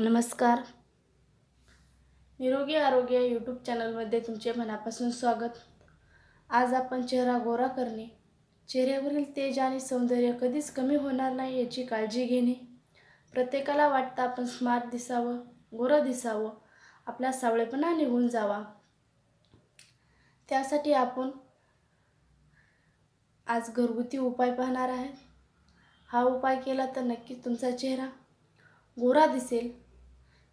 नमस्कार. निरोगी आरोग्य यूट्यूब चॅनलमध्ये तुमचे मनापासून स्वागत. आज आपण चेहरा गोरा करणे चेहऱ्यावरील तेज आणि सौंदर्य कधीच कमी होणार नाही याची काळजी घेणे. प्रत्येकाला वाटतं आपण स्मार्ट दिसावं गोरं दिसावं आपला सावळेपणा निघून जावा. त्यासाठी आपण आज घरगुती उपाय पाहणार आहे. हा उपाय केला तर नक्कीच तुमचा चेहरा गोरा दिसेल.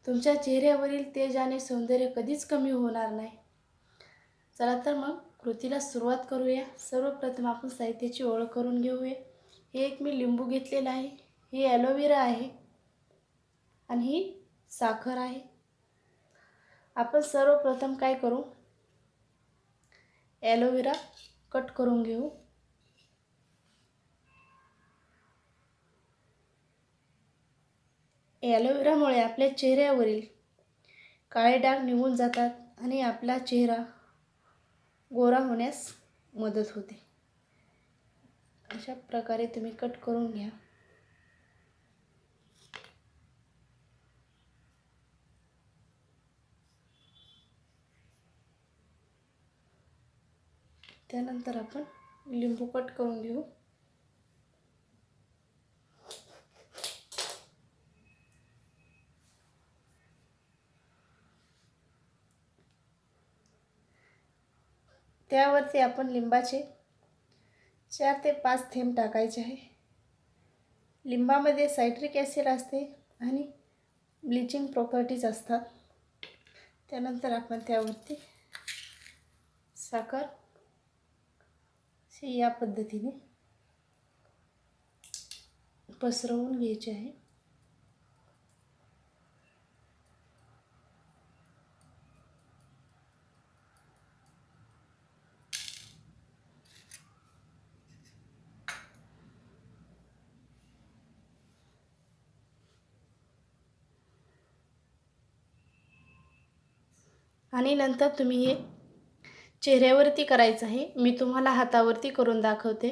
तुमच्या चेहऱ्यावरील तेज आणि सौंदर्य कधीच कमी होणार नाही. चला तर मग कृतीला सुरुवात करूया. सर्वप्रथम आपण साहित्याची ओळख करून घेऊया. हे एक मी लिंबू घेतलेलं आहे. हे ॲलोवेरा आहे. आणि ही साखर आहे. आपण सर्वप्रथम काय करू? ॲलोवेरा कट करून घेऊ. ॲलोवेरामुळे आपल्या चेहऱ्यावरील काळे डाग निघून जातात आणि आपला चेहरा गोरा होण्यास मदत होते. अशा प्रकारे तुम्ही कट करून घ्या. त्यानंतर आपण लिंबू कट करून घेऊ. त्यावरती आपण लिंबाचे चार ते पाच थेंब टाकायचे आहे. लिंबामध्ये सायट्रिक ॲसिड असते आणि ब्लिचिंग प्रॉपर्टीज असतात. त्यानंतर आपण त्यावरती साखर अशी या पद्धतीने पसरवून घ्यायची आहे. आणि नंतर तुम्ही हे चेहऱ्यावरती करायचं आहे. मी तुम्हाला हातावरती करून दाखवते.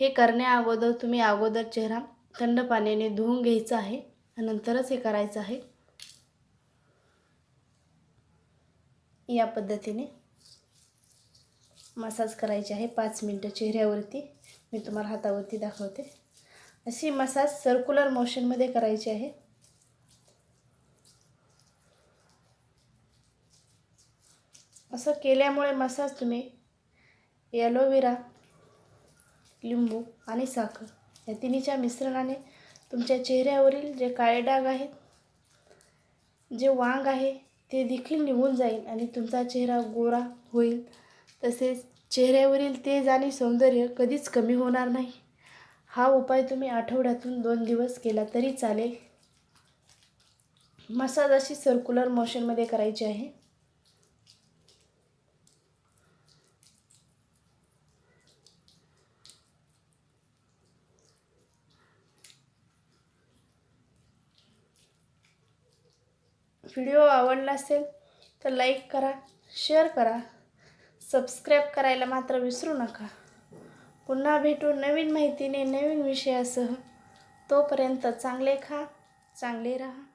हे करण्या अगोदर तुम्ही अगोदर चेहरा थंड पाण्याने धुवून घ्यायचा आहे नंतरच हे करायचं आहे. या पद्धतीने मसाज करायचे आहे पाच मिनटं चेहऱ्यावरती. मी तुम्हाला हातावरती दाखवते. अशी मसाज सर्क्युलर मोशनमध्ये करायची आहे. असं केल्यामुळे मसाज तुम्ही ॲलोवेरा लिंबू आणि साखर या तिन्हीच्या मिश्रणाने तुमच्या चेहऱ्यावरील जे काळे डाग आहेत जे वांग आहे ते देखील निघून जाईल आणि तुमचा चेहरा गोरा होईल. तसेच चेहऱ्यावरील तेज आणि सौंदर्य कधीच कमी होणार नाही. हा उपाय तुम्ही आठवड्यातून दोन दिवस केला तरी चालेल. मसाज अशी सर्क्युलर मोशनमध्ये करायची आहे. व्हिडिओ आवडला असेल तर लाईक करा शेअर करा. सबस्क्राईब करायला मात्र विसरू नका. पुन्हा भेटू नवीन माहितीने नवीन विषयासह. तोपर्यंत चांगले खा चांगले राहा.